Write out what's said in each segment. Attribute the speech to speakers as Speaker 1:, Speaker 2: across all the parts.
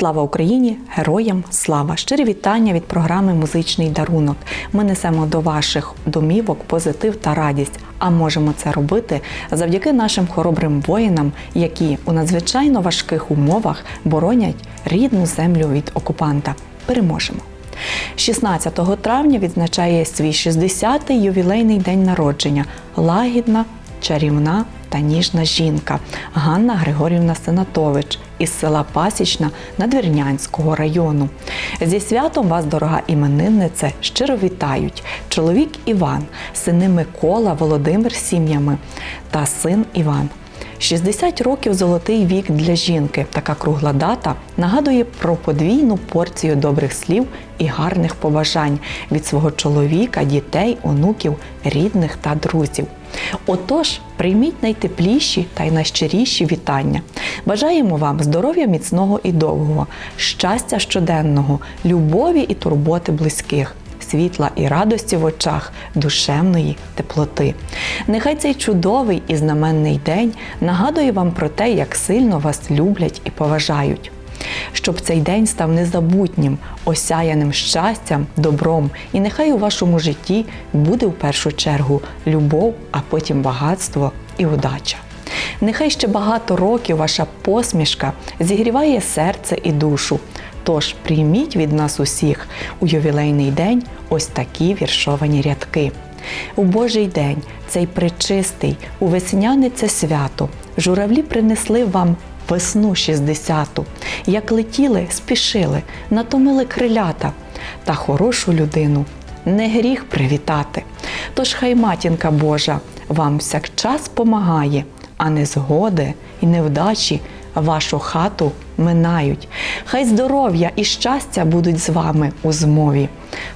Speaker 1: Слава Україні! Героям слава! Щирі вітання від програми Музичний дарунок. Ми несемо до ваших домівок позитив та радість. А можемо це робити завдяки нашим хоробрим воїнам, які у надзвичайно важких умовах боронять рідну землю від окупанта. Переможемо! 16 травня відзначає свій 60-й ювілейний день народження. Лагідна, чарівна та ніжна жінка Ганна Григорівна Сенатович із села Пасічна Надвірнянського району. Зі святом вас, дорога імениннице, щиро вітають чоловік Іван, сини Микола, Володимир сім'ями та син Іван. 60 років золотий вік для жінки. Така кругла дата нагадує про подвійну порцію добрих слів і гарних побажань від свого чоловіка, дітей, онуків, рідних та друзів. Отож, прийміть найтепліші та й найщиріші вітання. Бажаємо вам здоров'я міцного і довгого, щастя щоденного, любові і турботи близьких світла і радості в очах, душевної теплоти. Нехай цей чудовий і знаменний день нагадує вам про те, як сильно вас люблять і поважають. Щоб цей день став незабутнім, осяяним щастям, добром, і нехай у вашому житті буде в першу чергу любов, а потім багатство і удача. Нехай ще багато років ваша посмішка зігріває серце і душу. Тож прийміть від нас усіх у ювілейний день ось такі віршовані рядки. У Божий день, цей причистий, у весняне це свято, журавлі принесли вам весну шістдесяту. Як летіли, спішили, натомили крилята, та хорошу людину не гріх привітати. Тож хай матінка Божа вам всякчас помагає, а незгоди і невдачі вашу хату минають. Хай здоров'я і щастя будуть з вами у змові,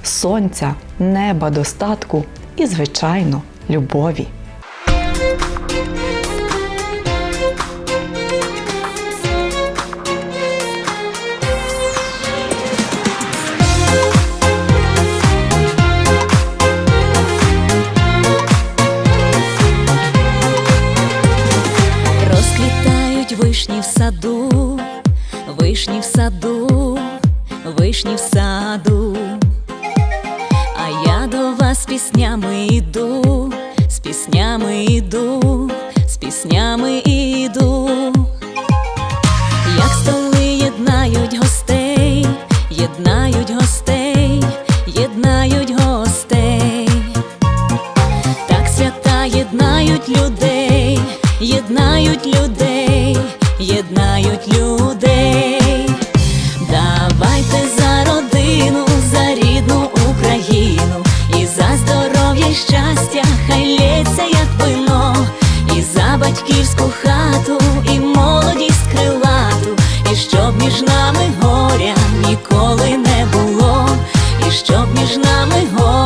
Speaker 1: сонця, неба, достатку і, звичайно, любові.
Speaker 2: Саду, вишні в саду, вишні в саду. А я до вас з піснями йду, з піснями йду, з піснями йду. Людей. Давайте за родину, за рідну Україну, і за здоров'я й щастя, хай лється, як вино, і за батьківську хату, і молодість крилату, і щоб між нами горя ніколи не було, і щоб між нами горя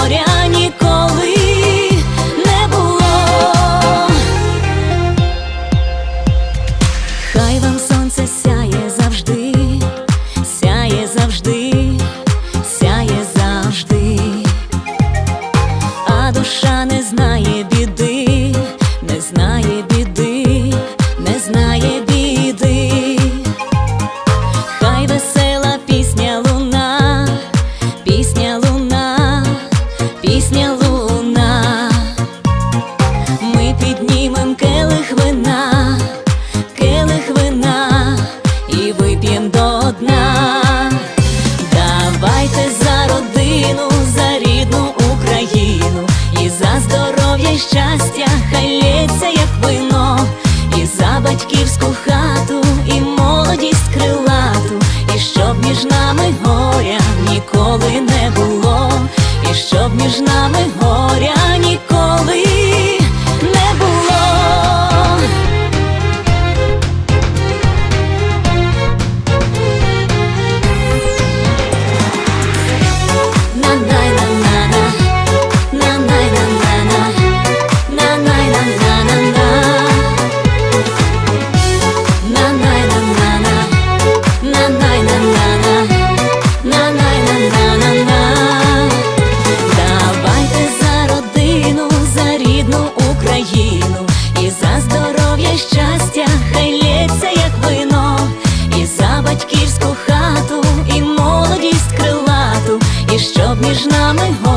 Speaker 2: між нами горя. Між нами